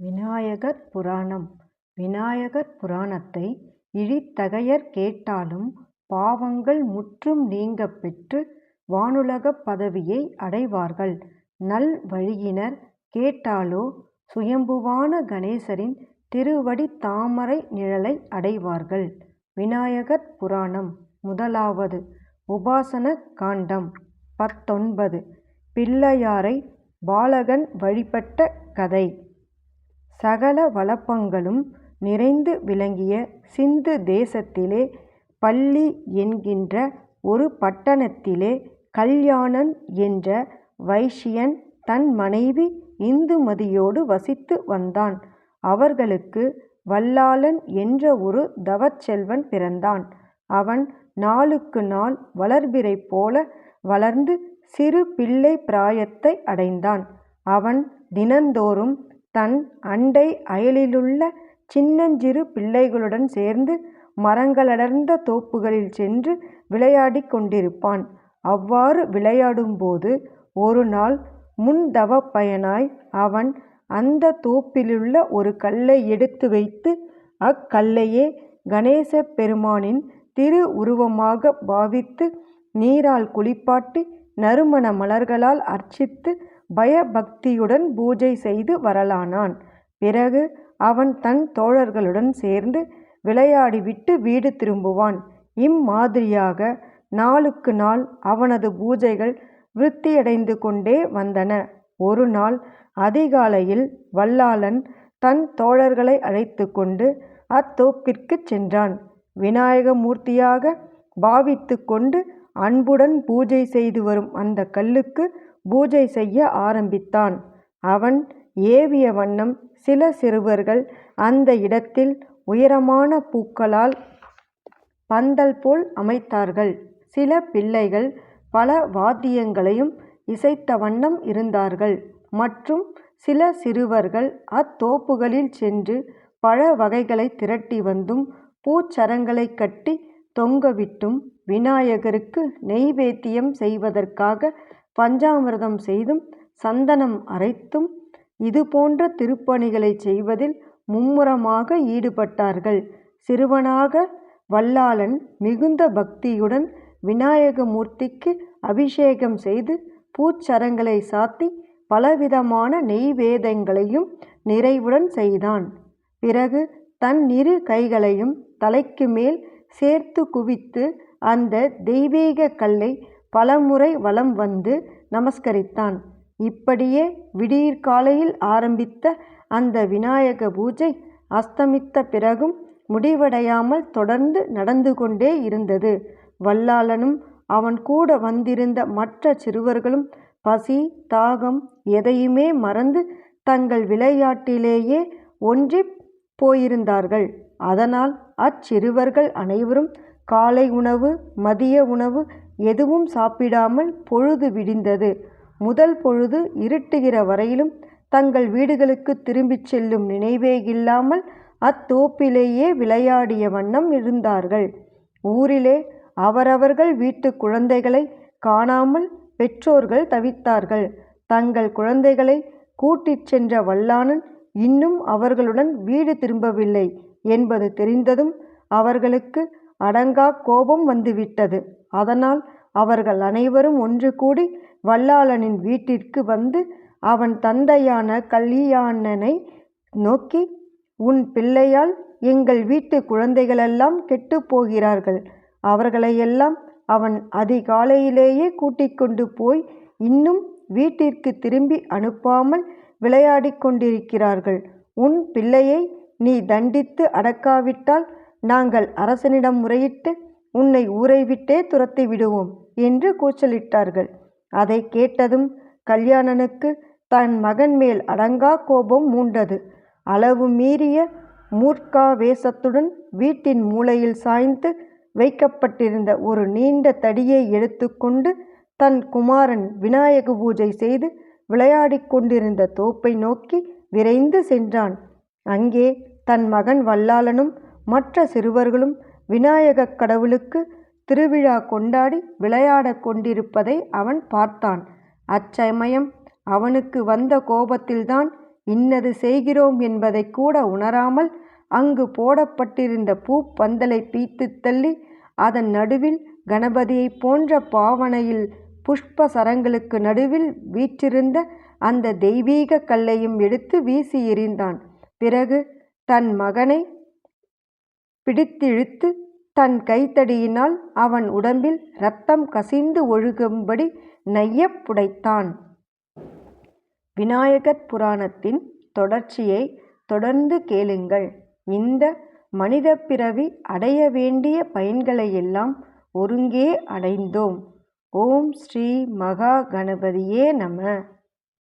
விநாயகர் புராணம் விநாயகர் புராணத்தை இழித்தகையர் கேட்டாலும் பாவங்கள் முற்றும் நீங்கப் பெற்று வானுலகப் பதவியை அடைவார்கள். நல் வழியினர் கேட்டாலோ சுயம்புவான கணேசரின் திருவடி தாமரை நிழலை அடைவார்கள். விநாயகர் புராணம் முதலாவது உபாசன காண்டம் பத்தொன்பது. பிள்ளையாரை பாலகன் வழிபட்ட கதை சகல வளப்பங்களும் நிறைந்து விளங்கிய சிந்து தேசத்திலே பள்ளி என்கின்ற ஒரு பட்டணத்திலே கல்யாணன் என்ற வைஷ்யன் தன் மனைவி இந்துமதியோடு வசித்து வந்தான். அவர்களுக்கு வல்லாளன் என்ற ஒரு தவச்செல்வன் பிறந்தான். அவன் நாளுக்கு நாள் வளர்பிறை போல வளர்ந்து சிறு பிள்ளை பிராயத்தை அடைந்தான். அவன் தினந்தோறும் தன் அண்டை அயலிலுள்ள சின்னஞ்சிறு பிள்ளைகளுடன் சேர்ந்து மரங்களடர்ந்த தோப்புகளில் சென்று விளையாடிக் கொண்டிருப்பான். அவ்வாறு விளையாடும்போது ஒருநாள் முன்தவப் பயனாய் அவன் அந்தத் தோப்பிலுள்ள ஒரு கல்லை எடுத்து வைத்து அக்கல்லையே கணேசப் பெருமானின் திரு உருவமாகப் பாவித்து நீரால் குளிப்பாட்டி நறுமண மலர்களால் அர்ச்சித்து பயபக்தியுடன் பூஜை செய்து வரலானான். பிறகு அவன் தன் தோழர்களுடன் சேர்ந்து விளையாடிவிட்டு வீடு திரும்புவான். இம்மாதிரியாக நாளுக்கு நாள் அவனது பூஜைகள் விருத்தியடைந்து கொண்டே வந்தன. ஒரு நாள் அதிகாலையில் வல்லாளன் தன் தோழர்களை அழைத்து கொண்டு அத்தோப்பிற்குச் சென்றான். விநாயக மூர்த்தியாக கொண்டு அன்புடன் பூஜை செய்து வரும் அந்த கல்லுக்கு பூஜை செய்ய ஆரம்பித்தான். அவன் ஏவிய வண்ணம் சில சிறுவர்கள் அந்த இடத்தில் உயரமான பூக்களால் பந்தல் போல் அமைத்தார்கள். சில பிள்ளைகள் பல வாத்தியங்களையும் இசைத்த வண்ணம் இருந்தார்கள். மற்றும் சில சிறுவர்கள் அத்தோப்புகளில் சென்று பழ வகைகளை திரட்டி வந்தும் பூச்சரங்களை கட்டி தொங்கவிட்டும் விநாயகருக்கு நெய்வேத்தியம் செய்வதற்காக பஞ்சாமிர்தம் செய்தும் சந்தனம் அரைத்தும் இதுபோன்ற திருப்பணிகளைச் செய்வதில் மும்முரமாக ஈடுபட்டார்கள். சிறுவனாக வல்லாளன் மிகுந்த பக்தியுடன் விநாயகமூர்த்திக்கு அபிஷேகம் செய்து பூச்சரங்களை சாத்தி பலவிதமான நெய்வேதங்களையும் நிறைவுடன் செய்தான். பிறகு தன் இரு கைகளையும் தலைக்கு மேல் சேர்த்து குவித்து அந்த தெய்வீகக் கல்லை பலமுறை வலம் வந்து நமஸ்கரித்தான். இப்படியே விடியற்காலையில் ஆரம்பித்த அந்த விநாயக பூஜை அஸ்தமித்த பிறகும் முடிவடையாமல் தொடர்ந்து நடந்து கொண்டே இருந்தது. வல்லாளனும் அவன் கூட வந்திருந்த மற்ற சிறுவர்களும் பசி தாகம் எதையுமே மறந்து தங்கள் விளையாட்டிலேயே ஒன்றி போயிருந்தார்கள். அதனால் அச்சிறுவர்கள் அனைவரும் காலை உணவு மதிய உணவு எதுவும் சாப்பிடாமல் பொழுது விடிந்தது முதல் பொழுது இருட்டுகிற வரையிலும் தங்கள் வீடுகளுக்கு திரும்பிச் செல்லும் நினைவே இல்லாமல் அத்தோப்பிலேயே விளையாடிய வண்ணம் இருந்தார்கள். ஊரிலே அவரவர்கள் வீட்டுக் குழந்தைகளை காணாமல் பெற்றோர்கள் தவித்தார்கள். தங்கள் குழந்தைகளை கூட்டிச் சென்ற வல்லானன் இன்னும் அவர்களுடன் வீடு திரும்பவில்லை என்பது தெரிந்ததும் அவர்களுக்கு அடங்காக் கோபம் வந்துவிட்டது. அதனால் அவர்கள் அனைவரும் ஒன்று கூடி வல்லாளனின் வீட்டிற்கு வந்து அவன் தந்தையான கல்யாணனை நோக்கி உன் பிள்ளையால் எங்கள் வீட்டு குழந்தைகளெல்லாம் கெட்டுப் போகிறார்கள். அவர்களையெல்லாம் அவன் அதிகாலையிலேயே கூட்டிக் கொண்டு போய் இன்னும் வீட்டிற்கு திரும்பி அனுப்பாமல் விளையாடி கொண்டிருக்கிறார்கள். உன் பிள்ளையை நீ தண்டித்து அடக்காவிட்டால் நாங்கள் அரசனிடம் முறையிட்டு உன்னை ஊரைவிட்டே துரத்தி விடுவோம் என்று கூச்சலிட்டார்கள். அதைக் கேட்டதும் கல்யாணனுக்கு தன் மகன் மேல் அடங்கா கோபம் மூண்டது. அளவு மீறிய மூர்க்காவேசத்துடன் வீட்டின் மூலையில் சாய்ந்து வைக்கப்பட்டிருந்த ஒரு நீண்ட தடியை எடுத்துக்கொண்டு தன் குமாரன் விநாயக பூஜை செய்து விளையாடிக் கொண்டிருந்த தோப்பை நோக்கி விரைந்து சென்றான். அங்கே தன் மகன் வல்லாளனும் மற்ற சிறுவர்களும் விநாயகக் கடவுளுக்கு திருவிழா கொண்டாடி விளையாடக் கொண்டிருப்பதை அவன் பார்த்தான். அச்சமயம் அவனுக்கு வந்த கோபத்தில்தான் இன்னது செய்கிறோம் என்பதை கூட உணராமல் அங்கு போடப்பட்டிருந்த பூப்பந்தலை பீத்து தள்ளி அதன் நடுவில் கணபதியைப் போன்ற பாவனையில் புஷ்ப சரங்களுக்கு நடுவில் வீற்றிருந்த அந்த தெய்வீகக் கல்லையும் எடுத்து வீசி எறிந்தான். பிறகு தன் மகனை பிடித்திழுத்து தன் கைத்தடியினால் அவன் உடம்பில் இரத்தம் கசிந்து ஒழுகும்படி நையப் புடைத்தான். விநாயகர் புராணத்தின் தொடர்ச்சியை தொடர்ந்து கேளுங்கள். இந்த மனிதப் பிறவி அடைய வேண்டிய பயன்களையெல்லாம் ஒருங்கே அடைந்தோம். ஓம் ஸ்ரீ மகா கணபதியே நம